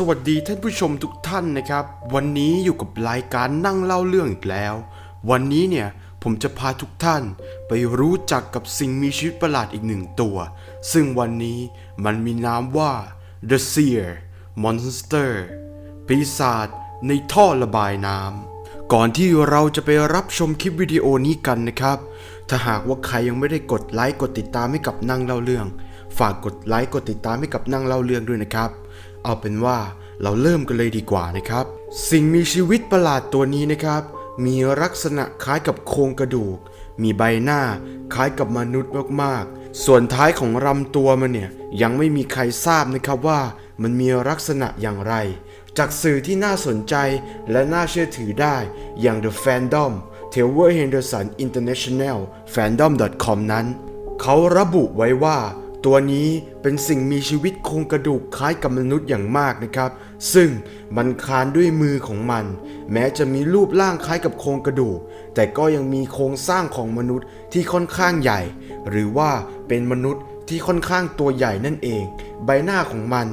สวัสดีท่านผู้ชมทุกท่านนะครับ วันนี้อยู่กับรายการนั่งเล่าเรื่องอีกแล้ว วันนี้เนี่ยผมจะพาทุกท่านไปรู้จักกับสิ่งมีชีวิตประหลาดอีกหนึ่งตัว ซึ่งวันนี้มันมีนามว่า The Seer Monster ปีศาจในท่อระบายน้ำก่อนที่เราจะไปรับชมคลิปวิดีโอนี้กันนะครับ ถ้าหากว่าใครยังไม่ได้กดไลค์กดติดตามให้กับนั่งเล่าเรื่อง ฝากกดไลค์กดติดตามให้กับนั่งเล่าเรื่องด้วยนะครับ เอาเป็นว่าเราเริ่มกันเลยดีกว่านะครับ สิ่งมีชีวิตประหลาดตัวนี้นะครับ มีลักษณะคล้ายกับโครงกระดูก มีใบหน้าคล้ายกับมนุษย์มากๆ ส่วนท้ายของลำตัวมันเนี่ยยังไม่มีใครทราบนะครับว่ามันมีลักษณะอย่างไร จากสื่อที่น่าสนใจและน่าเชื่อถือได้อย่าง The Fandom t a y l o r Henderson International Fandom.com นั้น เขาระบุไว้ว่า ตัวนี้เป็นสิ่งมีชีวิตโครงกระดูกคล้ายกับมนุษย์อย่างมากนะครับ ซึ่งมันคานด้วยมือของมัน แม้จะมีรูปร่างคล้ายกับโครงกระดูก แต่ก็ยังมีโครงสร้างของมนุษย์ที่ค่อนข้างใหญ่ หรือว่าเป็นมนุษย์ที่ค่อนข้างตัวใหญ่นั่นเอง ใบหน้าของมัน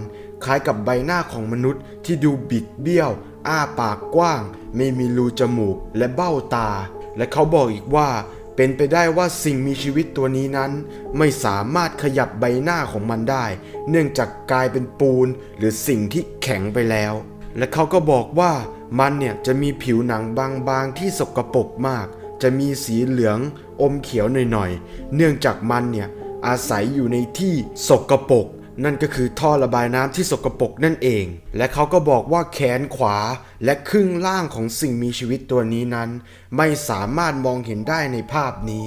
คล้ายกับใบหน้าของมนุษย์ที่ดูบิดเบี้ยว อ้าปากกว้าง ไม่มีรูจมูกและเบ้าตา และเขาบอกอีกว่า เป็นไปได้ว่าสิ่งมีชีวิตตัวนี้นั้น ไม่สามารถขยับใบหน้าของมันได้ เนื่องจากกลายเป็นปูนหรือสิ่งที่แข็งไปแล้ว และเขาก็บอกว่ามันเนี่ยจะมีผิวหนังบางๆที่สกปรกมาก จะมีสีเหลืองอมเขียวหน่อยๆ เนื่องจากมันเนี่ยอาศัยอยู่ในที่สกปรก นั่นก็คือท่อระบายน้ำที่สกปรกนั่นเอง และเขาก็บอกว่าแขนขวาและครึ่งล่างของสิ่งมีชีวิตตัวนี้นั้น ไม่สามารถมองเห็นได้ในภาพนี้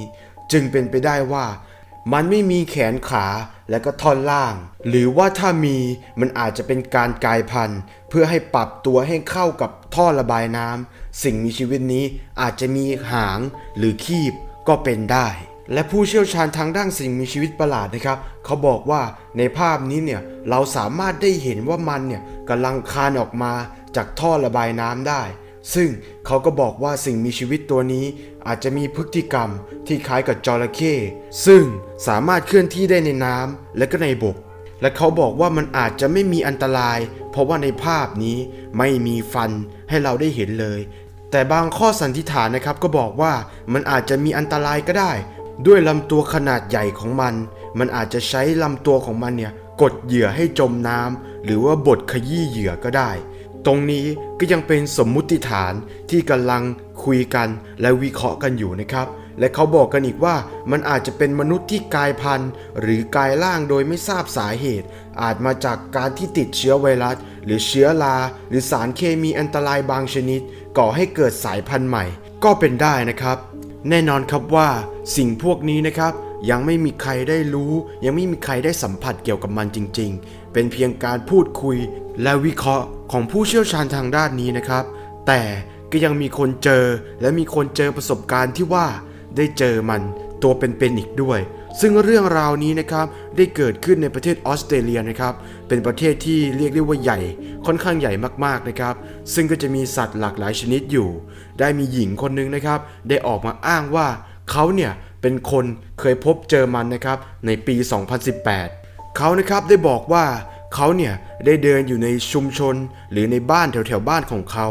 จึงเป็นไปได้ว่า มันไม่มีแขนขาและก็ท่อนล่าง หรือว่าถ้ามีมันอาจจะเป็นการกลายพันธุ์เพื่อให้ปรับตัวให้เข้ากับท่อระบายน้ำสิ่งมีชีวิตนี้อาจจะมีหางหรือคีบก็เป็นได้ และผู้เชี่ยวชาญทางด้านสิ่งมีชีวิตประหลาดนะครับ เขาบอกว่าในภาพนี้เนี่ยเราสามารถได้เห็นว่ามันเนี่ยกำลังคานออกมาจากท่อระบายน้ำได้ ซึ่งเขาก็บอกว่าสิ่งมีชีวิตตัวนี้ อาจจะมีพฤติกรรมที่คล้ายกับจระเข้ซึ่งสามารถเคลื่อนที่ได้ในน้ำและก็ในบก และเขาบอกว่ามันอาจจะไม่มีอันตราย เพราะว่าในภาพนี้ไม่มีฟันให้เราได้เห็นเลย แต่บางข้อสันนิษฐานนะครับก็บอกว่ามันอาจจะมีอันตรายก็ได้ ด้วยลำตัวขนาดใหญ่ของมัน มันอาจจะใช้ลำตัวของมันเนี่ยกดเหยื่อให้จมน้ำหรือว่าบดขยี้เหยื่อก็ได้ ตรงนี้ก็ยังเป็นสมมุติฐานที่กำลังคุยกันและวิเคราะห์กันอยู่นะครับ และเขาบอกกันอีกว่ามันอาจจะเป็นมนุษย์ที่กลายพันธุ์ หรือกลายร่างโดยไม่ทราบสาเหตุ อาจมาจากการที่ติดเชื้อไวรัส หรือเชื้อราหรือสารเคมีอันตรายบางชนิด ก่อให้เกิดสายพันธุ์ใหม่ ก็เป็นได้นะครับ แน่นอนครับว่าสิ่งพวกนี้นะครับ ยังไม่มีใครได้รู้ ยังไม่มีใครได้สัมผัสเกี่ยวกับมันจริง ๆ เป็นเพียงการพูดคุยและวิเคราะห์ของผู้เชี่ยวชาญทางด้านนี้นะครับ แต่ก็ยังมีคนเจอและมีคนเจอประสบการณ์ที่ว่าได้เจอมันตัวเป็นๆอีกด้วย ซึ่งเรื่องราวนี้นะครับได้เกิดขึ้นในประเทศออสเตรเลียนะครับเป็นประเทศที่เรียกได้ว่าใหญ่ ค่อนข้างใหญ่มากๆนะครับ ซึ่งก็จะมีสัตว์หลากหลายชนิดอยู่ ได้มีหญิงคนหนึงนะครับได้ออกมาอ้างว่าเขาเนี่ยเป็นคนเคยพบเจอมันนะครับในปี 2018 เขานะครับได้บอกว่าเขาเนี่ยได้เดินอยู่ในชุมชนหรือในบ้านแถวๆบ้านของเขา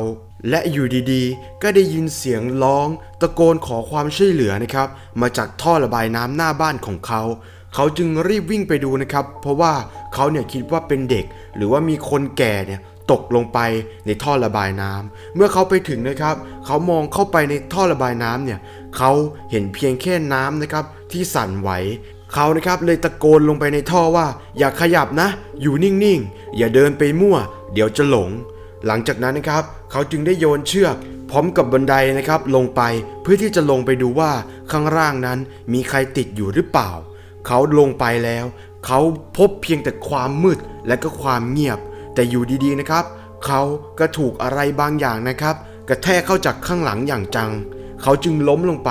และอยู่ดีๆ ก็ได้ยินเสียงร้องตะโกนขอความช่วยเหลือนะครับ มาจากท่อระบายน้ำหน้าบ้านของเขา เขาจึงรีบวิ่งไปดูนะครับ เพราะว่าเขาเนี่ยคิดว่าเป็นเด็ก หรือว่ามีคนแก่เนี่ยตกลงไปในท่อระบายน้ำเมื่อเขาไปถึงนะครับ เขามองเข้าไปในท่อระบายน้ำเนี่ย เขาเห็นเพียงแค่น้ำนะครับที่สั่นไหว เขานะครับเลยตะโกนลงไปในท่อว่า อย่าขยับนะ อยู่นิ่งๆ อย่าเดินไปมั่ว เดี๋ยวจะหลง หลังจากนั้นนะครับ เขาจึงได้โยนเชือก พร้อมกับบันไดนะครับ ลงไปเพื่อที่จะลงไปดูว่าข้างล่างนั้นมีใครติดอยู่หรือเปล่า เขาลงไปแล้ว เขาพบเพียงแต่ความมืดและก็ความเงียบ แต่อยู่ดีๆนะครับ เขาก็ถูกอะไรบางอย่างนะครับ กระแทกเข้าจากข้างหลังอย่างจัง เขาจึงล้มลงไป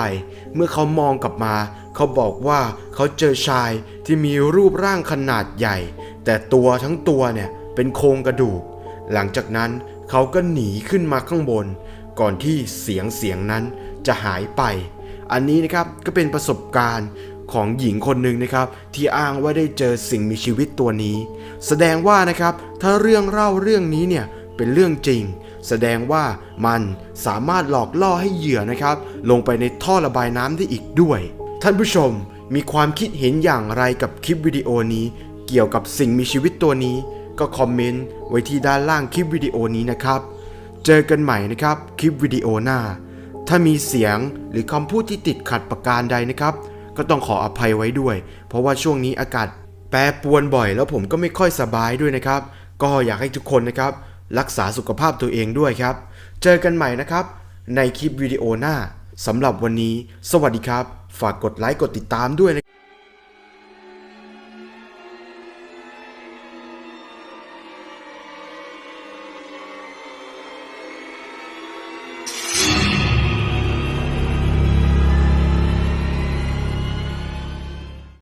เมื่อเขามองกลับมา เขาบอกว่าเขาเจอชายที่มีรูปร่างขนาดใหญ่ แต่ตัวทั้งตัวเนี่ยเป็นโครงกระดูก หลังจากนั้นเขาก็หนีขึ้นมาข้างบน ก่อนที่เสียงเสียงนั้นจะหายไป อันนี้นะครับก็เป็นประสบการณ์ของหญิงคนหนึ่งนะครับ ที่อ้างว่าได้เจอสิ่งมีชีวิตตัวนี้ แสดงว่านะครับถ้าเรื่องเล่าเรื่องนี้เนี่ยเป็นเรื่องจริง แสดงว่ามันสามารถหลอกล่อให้เหยื่อนะครับ ลงไปในท่อระบายน้ำได้อีกด้วย ท่านผู้ชมมีความคิดเห็นอย่างไรกับคลิปวิดีโอนี้ เกี่ยวกับสิ่งมีชีวิตตัวนี้ ก็คอมเมนต์ไว้ที่ด้านล่างคลิปวิดีโอนี้นะครับ เจอกันใหม่นะครับคลิปวิดีโอหน้า ถ้ามีเสียงหรือคำพูดที่ติดขัดประการใดนะครับ ก็ต้องขออภัยไว้ด้วย เพราะว่าช่วงนี้อากาศแปรปรวนบ่อย แล้วผมก็ไม่ค่อยสบายด้วยนะครับ ก็อยากให้ทุกคนนะครับ รักษาสุขภาพตัวเองด้วยครับ เจอกันใหม่นะครับ ในคลิปวิดีโอหน้าสำหรับวันนี้ สวัสดีครับ ฝากกดไลค์กดติดตามด้วยนะครับ